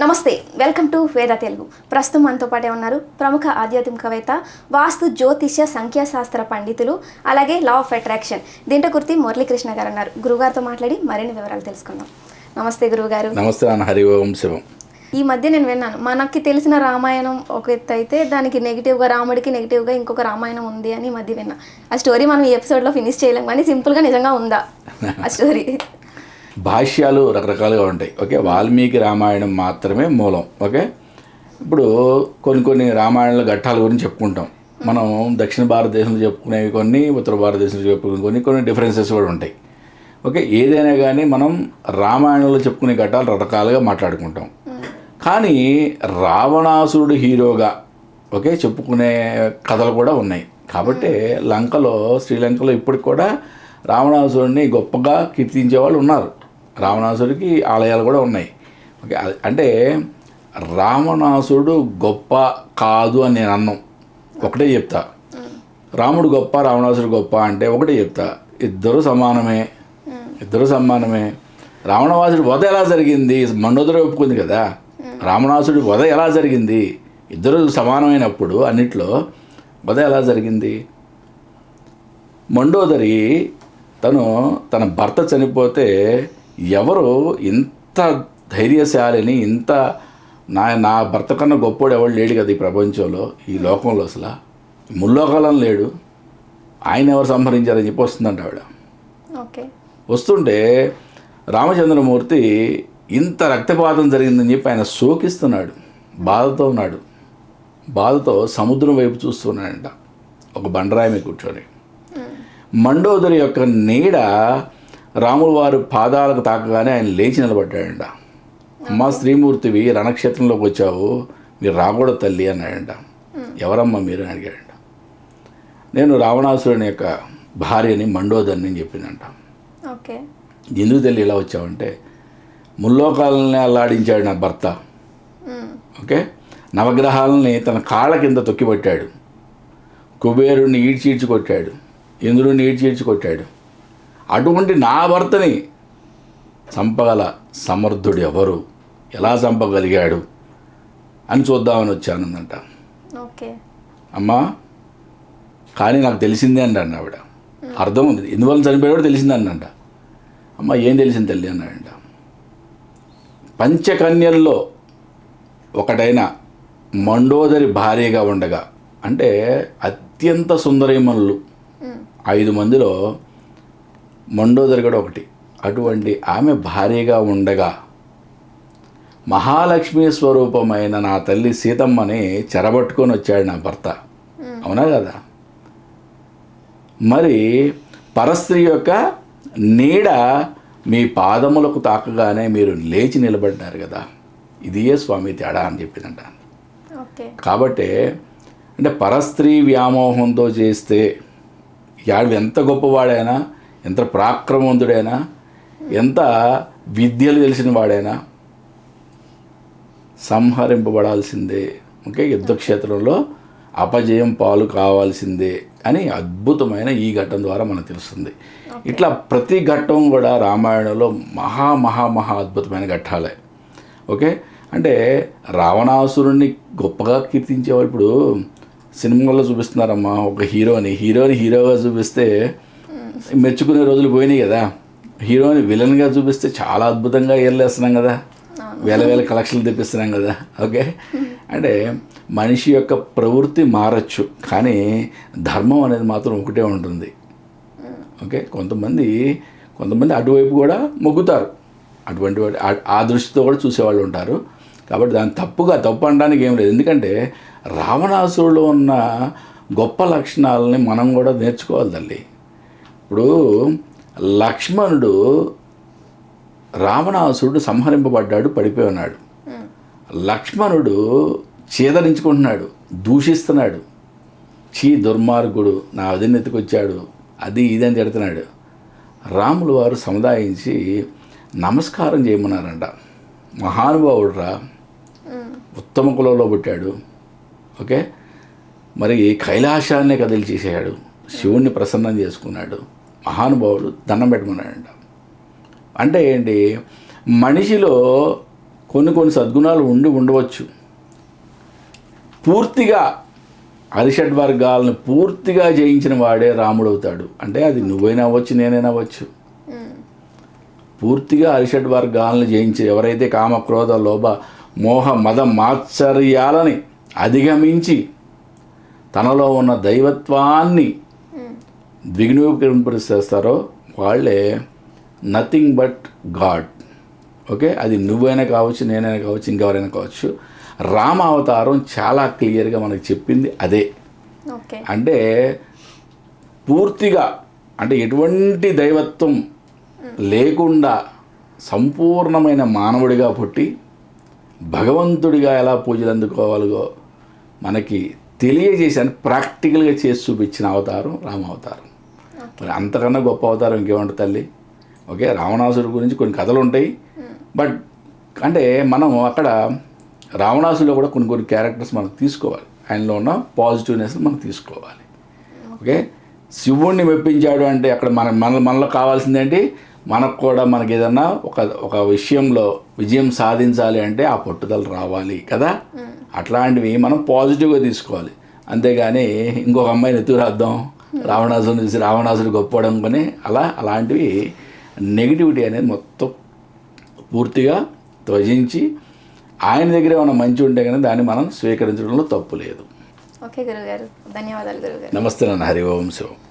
నమస్తే welcome to వేద తెలుగు. ప్రస్తుతం మనతో పాటే ఉన్నారు ప్రముఖ ఆధ్యాత్మికవేత్త వాస్తు జ్యోతిష్య సంఖ్యాశాస్త్ర పండితులు అలాగే లా ఆఫ్ అట్రాక్షన్ దీంట్లో కుర్తి మురళీకృష్ణ గారు ఉన్నారు గురుగారితో మాట్లాడి మరిన్ని వివరాలు తెలుసుకుందాం. నమస్తే గురువుగారు నమస్తే హరి ఓం శివం. ఈ మధ్య నేను విన్నాను మనకి తెలిసిన రామాయణం ఒక ఎత్తు అయితే దానికి నెగిటివ్గా రాముడికి నెగిటివ్గా ఇంకొక రామాయణం ఉంది అని మధ్య విన్నా. ఆ స్టోరీ మనం ఈ ఎపిసోడ్లో ఫినిష్ చేయలేం కానీ సింపుల్గా నిజంగా ఉందా? ఆ స్టోరీ భాష్యాలు రకరకాలుగా ఉంటాయి. ఓకే? వాల్మీకి రామాయణం మాత్రమే మూలం. ఓకే? ఇప్పుడు కొన్ని కొన్ని రామాయణాల ఘట్టాల గురించి చెప్పుకుంటాం. మనం దక్షిణ భారతదేశంలో చెప్పుకునేవి కొన్ని ఉత్తర భారతదేశంలో చెప్పుకునే కొన్ని కొన్ని డిఫరెన్సెస్ కూడా ఉంటాయి. ఓకే? ఏదైనా కానీ మనం రామాయణంలో చెప్పుకునే ఘట్టాలు రకరకాలుగా మాట్లాడుకుంటాం. కానీ రావణాసురుడు హీరోగా ఓకే? చెప్పుకునే కథలు కూడా ఉన్నాయి. కాబట్టి లంకలో శ్రీలంకలో ఇప్పటికి కూడా రావణాసురుడిని గొప్పగా కీర్తించే వాళ్ళు ఉన్నారు. రావణాసుడికి ఆలయాలు కూడా ఉన్నాయి. ఓకే అంటే రావణాసుడు గొప్ప కాదు అని నేను అన్నం. ఒకటే చెప్తా. రాముడు గొప్ప రావణాసుడు గొప్ప అంటే ఒకటే చెప్తా. ఇద్దరు సమానమే. ఇద్దరు సమానమే. రావణవాసుడి వధ ఎలా జరిగింది? మండోదర ఒప్పుకుంది కదా. రావణాసుడి వధ ఎలా జరిగింది? ఇద్దరు సమానమైనప్పుడు అన్నిట్లో వధ ఎలా జరిగింది? మండోదరి తను తన భర్త చనిపోతే ఎవరు ఇంత ధైర్యశాలిని ఇంత నా నా భర్త కన్నా గొప్పోడు ఎవడు లేడు కదా ఈ ప్రపంచంలో ఈ లోకంలో అసలు. ముల్లోకాలం లేడు. ఆయన ఎవరు సంహరించారని చెప్పి వస్తుందంట ఆవిడ. ఓకే. వస్తుంటే రామచంద్రమూర్తి ఇంత రక్తపాతం జరిగిందని చెప్పి ఆయన శోకిస్తున్నాడు బాధతో ఉన్నాడు. బాధతో సముద్రం వైపు చూస్తున్నాడంట. ఒక బండరాయి మీద కూర్చొని. మండోదరి యొక్క నీడ రాముల వారి పాదాలకు తాకగానే ఆయన లేచి నిలబడ్డాడంట. అమ్మ శ్రీమూర్తివి రణక్షేత్రంలోకి వచ్చావు. మీరు రాకూడదు తల్లి అన్నాడంట. ఎవరమ్మా మీరు అని అడిగాడంట. నేను రావణాసురుని యొక్క భార్యని మండోదరిని అని చెప్పిందంట ఓకే. ఎందుకు తెలియ ఇలా వచ్చావంటే ముల్లోకాలని అల్లాడించాడు నా భర్త. ఓకే? నవగ్రహాలని తన కాళ్ళ కింద తొక్కిపట్టాడు. కుబేరుణ్ణి ఈడ్చీడ్చి కొట్టాడు. ఇంద్రుడిని ఈడ్చీడ్చి కొట్టాడు. అటువంటి నా భర్తని చంపగల సమర్థుడు ఎవరు? ఎలా చంపగలిగాడు? అని చూద్దామని వచ్చానందంట. ఓకే. అమ్మా కానీ నాకు తెలిసిందే అండి అన్న ఆవిడ. అర్థం ఉంది ఎందువల్ల చనిపోయాడో తెలిసిందంట అమ్మ ఏం తెలిసింది తల్లి అన్నాడంట. పంచకన్యల్లో ఒకటైన మండోదరి భార్యగా ఉండగా అంటే అత్యంత సుందరీమణులు ఐదు మందిలో మండోదరి కూడా ఒకటి. అటువంటి ఆమె భార్యగా ఉండగా మహాలక్ష్మి స్వరూపమైన నా తల్లి సీతమ్మని చెరబట్టుకొని వచ్చాడు నా భర్త. అవునా కదా? మరి పరస్త్రీ యొక్క నీడ మీ పాదములకు తాకగానే మీరు లేచి నిలబడ్డారు కదా. ఇదియే స్వామి తేడా అని చెప్పిందంట కాబట్టి అంటే పరస్త్రీ వ్యామోహంతో చేస్తే యాడు ఎంత గొప్పవాడైనా ఎంత ప్రాక్రమవంతుడైనా ఎంత విద్యలు తెలిసిన వాడైనా సంహరింపబడాల్సిందే. ఓకే? యుద్ధక్షేత్రంలో అపజయం పాలు కావాల్సిందే అని అద్భుతమైన ఈ ఘట్టం ద్వారా మనకు తెలుస్తుంది. ఇట్లా ప్రతి ఘట్టం కూడా రామాయణంలో మహా మహా మహా అద్భుతమైన ఘట్టాలే. ఓకే? అంటే రావణాసురుణ్ణి గొప్పగా కీర్తించేవాళ్ళు ఇప్పుడు సినిమాల్లో చూపిస్తున్నారమ్మా ఒక హీరోని. హీరోని హీరోగా చూపిస్తే మెచ్చుకునే రోజులు పోయినాయి కదా. హీరోని విలన్గా చూపిస్తే చాలా అద్భుతంగా ఏర్లేస్తున్నాం కదా. వేల వేల కలెక్షన్లు తెప్పిస్తున్నాం కదా. ఓకే? అంటే మనిషి యొక్క ప్రవృత్తి మారచ్చు కానీ ధర్మం అనేది మాత్రం ఒకటే ఉంటుంది. ఓకే? కొంతమంది కొంతమంది అటువైపు కూడా మొగ్గుతారు. అటువంటి వాటి- ఆ- దృష్టితో కూడా చూసేవాళ్ళు ఉంటారు. కాబట్టి దాన్ని తప్పుగా తప్పు అనడానికి ఏం లేదు. ఎందుకంటే రావణాసురులో ఉన్న గొప్ప లక్షణాలని మనం కూడా నేర్చుకోవాలి తల్లి. ఇప్పుడు లక్ష్మణుడు రావణాసురుడు సంహరింపబడ్డాడు పడిపోయి ఉన్నాడు. లక్ష్మణుడు చేదరించుకుంటున్నాడు దూషిస్తున్నాడు. చీ దుర్మార్గుడు నా అధినెత్తికి వచ్చాడు అది ఇది అని తిడుతున్నాడు. రాములు వారు సముదాయించి నమస్కారం చేయమన్నారంట. మహానుభావుడు రా ఉత్తమ కులంలో పుట్టాడు. ఓకే? మరి కైలాసాన్నే కదిలి చేసేయాడు శివుణ్ణి ప్రసన్నం చేసుకున్నాడు. మహానుభావుడు దండం పెట్టమన్నాడంట అంటే ఏంటి? మనిషిలో కొన్ని కొన్ని సద్గుణాలు ఉండి ఉండవచ్చు. పూర్తిగా అరిషడ్ వర్గాలను పూర్తిగా జయించిన వాడే రాముడు అవుతాడు అంటే అది నువ్వైనా అవ్వచ్చు నేనైనా అవ్వచ్చు. పూర్తిగా అరిషడ్ వర్గాలను జయించి ఎవరైతే కామ క్రోధ లోభ మోహ మద మాత్సర్యాలని అధిగమించి తనలో ఉన్న దైవత్వాన్ని ద్విగుణీకరింపరిస్తారో వాళ్ళే నథింగ్ బట్ గాడ్ ఓకే అది నువ్వైనా కావచ్చు నేనైనా కావచ్చు ఇంకెవరైనా కావచ్చు. రామ అవతారం చాలా క్లియర్గా మనకు చెప్పింది అదే. ఓకే అంటే పూర్తిగా అంటే ఎటువంటి దైవత్వం లేకుండా సంపూర్ణమైన మానవుడిగా పుట్టి భగవంతుడిగా ఎలా పూజలు అందుకోవాలో మనకి తెలియజేసాను ప్రాక్టికల్గా చేసి చూపించిన అవతారం రామ అవతారం. మరి అంతకన్నా గొప్ప అవతారం ఇంకేముంటుంది తల్లి? ఓకే రావణాసుడు గురించి కొన్ని కథలు ఉంటాయి. బట్ అంటే మనం అక్కడ రావణాసులో కూడా కొన్ని కొన్ని క్యారెక్టర్స్ మనం తీసుకోవాలి. ఆయనలో ఉన్న పాజిటివ్నెస్ మనం తీసుకోవాలి. ఓకే? శివుణ్ణి మెప్పించాడు అంటే అక్కడ మన మన మనలో కావాల్సిందేంటి మనకు కూడా మనకి ఏదన్నా ఒక ఒక విషయంలో విజయం సాధించాలి అంటే ఆ పట్టుదల రావాలి కదా? అట్లాంటివి మనం పాజిటివ్గా తీసుకోవాలి. అంతేగాని ఇంకొక అమ్మాయిని ఎత్తుకు రాద్దాం. రావణాసుని చూసి రావణాసుడు గొప్పవడం కొని అలా అలాంటివి నెగిటివిటీ అనేది మొత్తం పూర్తిగా త్వజించి ఆయన దగ్గర ఏమైనా మంచి ఉంటే కానీ దాన్ని మనం స్వీకరించడంలో తప్పు లేదు. ఓకే గురుగారు. ధన్యవాదాలు గురుగారు. నమస్తే నాన్న. హరి ఓం శివం.